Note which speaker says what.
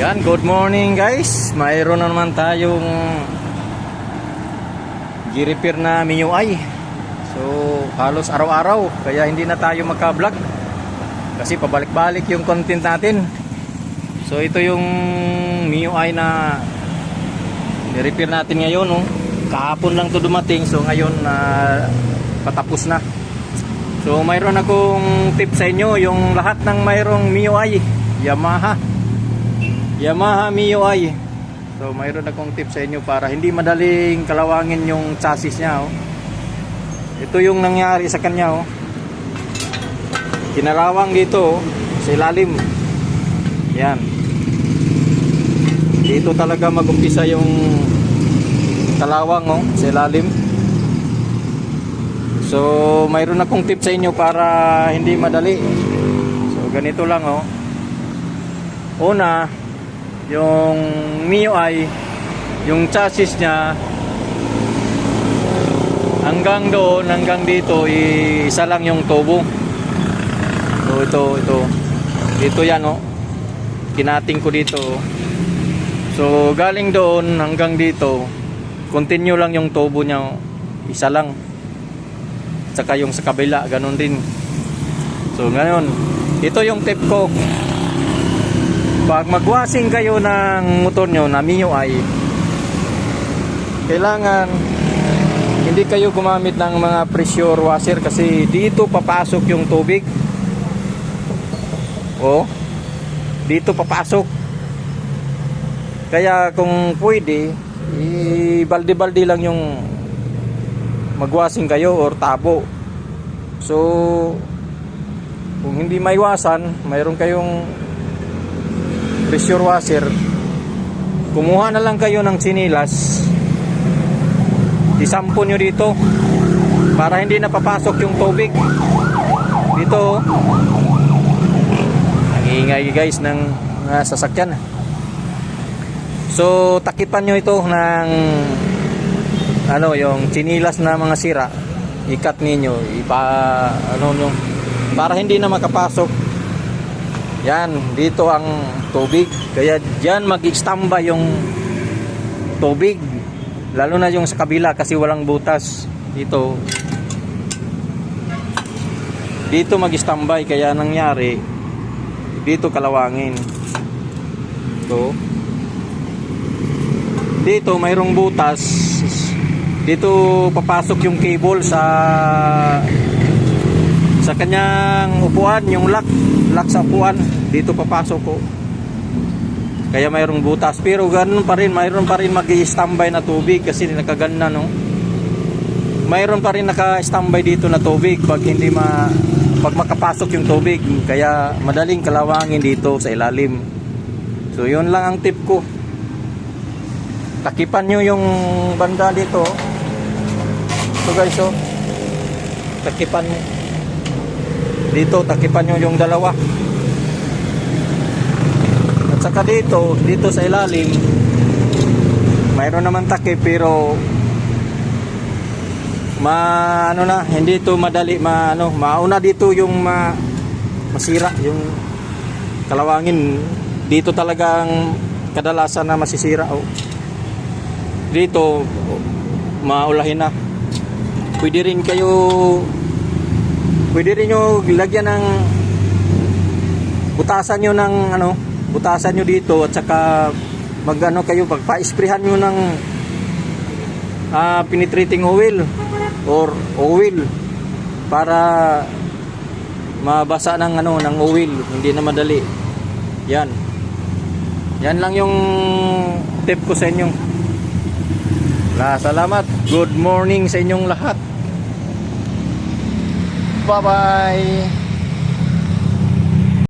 Speaker 1: Yan, good morning guys. Mayroon na naman tayong G-repair na MIUI. So, halos araw-araw. Kaya hindi na tayo magka-vlog. Kasi pabalik-balik yung content natin. So, ito yung MIUI na ni-repair natin ngayon. No? Kahapon lang to dumating. So, ngayon na patapos na. So, mayroon akong tip sa inyo. Yung lahat ng mayroong MIUI. Yamaha. Yamaha MIUI. So mayroon akong tip sa inyo para hindi madaling kalawangin yung chassis niya. Oh. Ito yung nangyari sa kanya. Oh. Kinalawang dito oh, sa ilalim. Yan. Dito talaga magumpisa yung kalawang oh, sa ilalim. So mayroon akong tip sa inyo para hindi madali. So ganito lang oh. Una, yung MIUI yung chassis niya hanggang doon hanggang dito isa lang yung tubo. So ito ito. Dito yan oh. Kinating ko dito oh. so galing doon hanggang dito continue lang yung tubo niya oh. isa lang. Saka yung sa kabila ganun din. So ngayon ito yung tip ko pag magwasing kayo ng motor nyo na MIUI kailangan hindi kayo gumamit ng mga pressure washer kasi dito papasok yung tubig. Oh dito papasok. Kaya kung pwede i-balde-balde lang yung magwasing kayo or tabo. So kung hindi maiwasan mayroon kayong pressure washer kumuha na lang kayo ng sinilas. Isampo nyo dito para hindi napapasok yung tubig. Dito ang ingay guys ng uh, sasakyan. So takipan nyo ito ng ano yung sinilas na mga sira. Ikat ninyo ipa ano nyo para hindi na makapasok yan, dito ang tubig. Kaya diyan mag-standby yung tubig. Lalo na yung sa kabila kasi walang butas. Dito. Dito mag-standby kaya nangyari dito kalawangin. Ito. Dito mayroong butas. Dito papasok yung cable sa sa kanyang upuan, yung lock, lock sa upuan, dito papasok ko. Kaya mayroong butas. Pero ganun pa rin, mayroon pa rin mag-standby na tubig kasi nakaganda no. Mayroon pa rin naka-standby dito na tubig pag hindi ma pag makapasok yung tubig. Kaya madaling kalawangin dito sa ilalim. So yun lang ang tip ko. Takipan nyo yung banda dito. So guys, oh. Takipan nyo dito takipan nyo yung dalawa. At saka dito dito sa ilalim mayroon naman takip pero ma ano na hindi to madali ma ano mauna dito yung ma, masira yung kalawangin. Dito talagang kadalasan na masisira oh. dito maulahin na. Pwede rin kayo pwede rin nyo lagyan ng butasan nyo ng ano butasan nyo dito at saka mag ano kayo pagpa-sprayhan nyo ng uh, penetrating oil or oil para mabasa ng ano ng oil. Hindi na madali. Yan. Yan lang yung tip ko sa inyo. La, salamat. Good morning sa inyong lahat 拜拜。